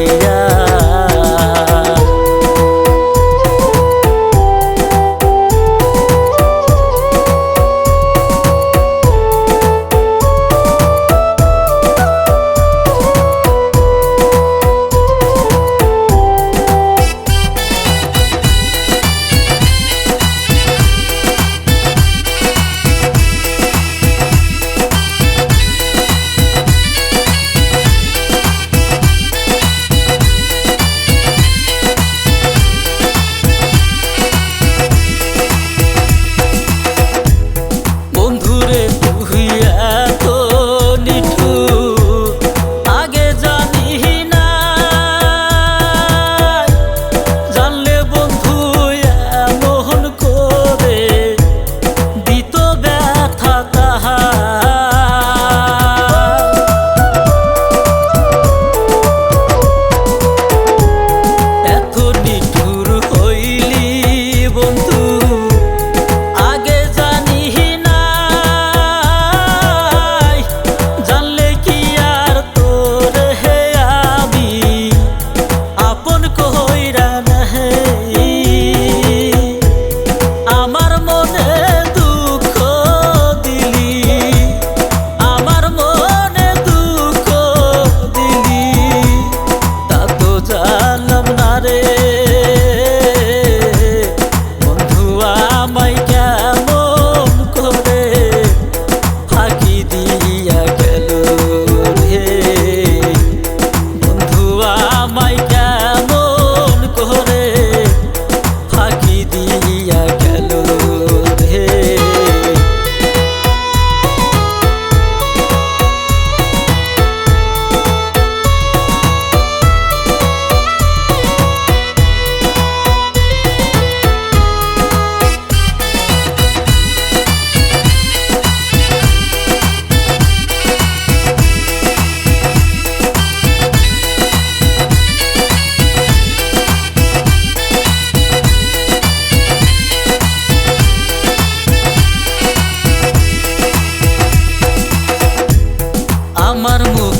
ella. আমার মুখ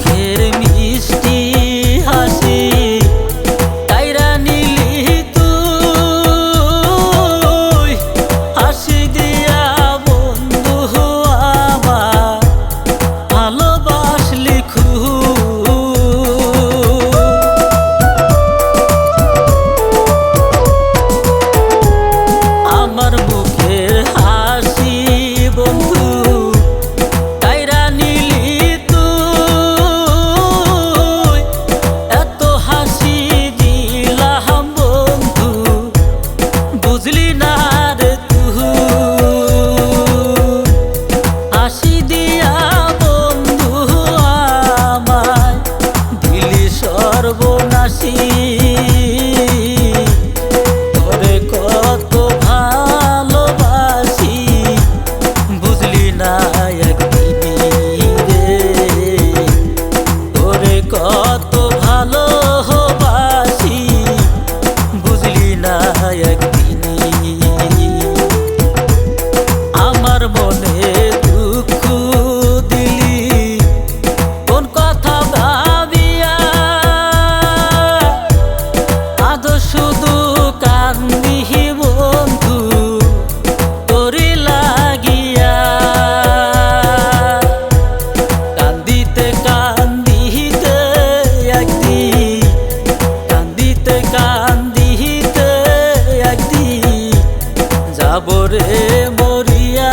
যাবরে মরিয়া।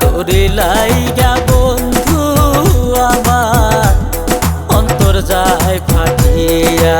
তোরে লাইগা বন্ধু আমার। অন্তর যায় ফাটিয়া